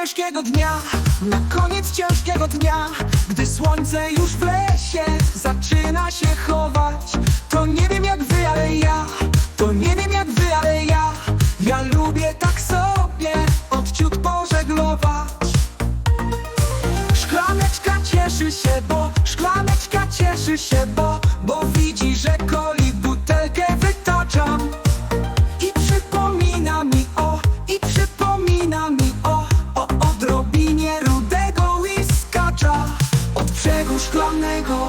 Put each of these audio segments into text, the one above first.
ciężkiego dnia Na koniec ciężkiego dnia Gdy słońce już w lesie Zaczyna się chować. To nie wiem jak wy, ale ja To nie wiem jak wy, ale ja Ja lubię tak sobie Odciut pożeglować. Szklaneczka cieszy się, bo Szklaneczka cieszy się, bo Bo widzi, że szklanego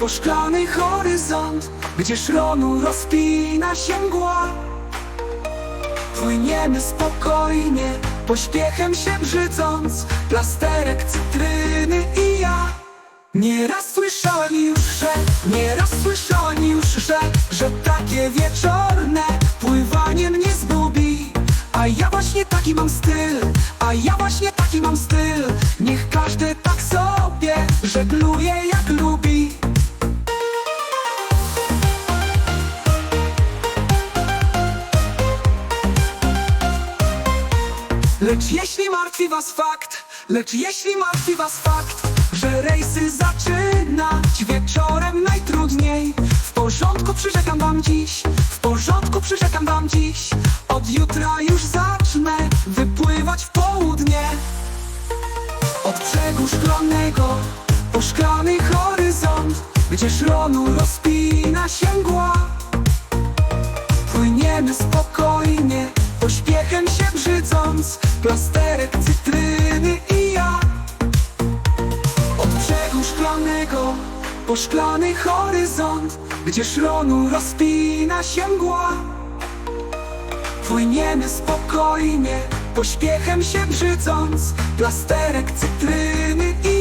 po szklany horyzont Gdzie szronu rozpina się mgła. Płyniemy spokojnie, pośpiechem się brzydząc Plasterek cytryny i ja. Nieraz słyszałem już, że, nieraz słyszałem już, że Że takie wieczorne pływanie mnie zgubi. A ja właśnie taki mam styl, a ja właśnie taki mam styl. Niech każdy tak żegluje jak lubi Lecz jeśli martwi was fakt, lecz jeśli martwi was fakt, że rejsy zaczynać wieczorem najtrudniej. W porządku przyrzekam wam dziś, w porządku przyrzekam wam dziś. Od jutra już zacznę wypływać w południe. Od brzegu szklanego po szklany horyzont, gdzie szronu rozpina się mgła. Płyniemy spokojnie, pośpiechem się brzydząc Plasterek cytryny i ja Od brzegu szklanego po szklany horyzont Gdzie szronu rozpina się mgła Płyniemy spokojnie, pośpiechem się brzydząc Plasterek cytryny i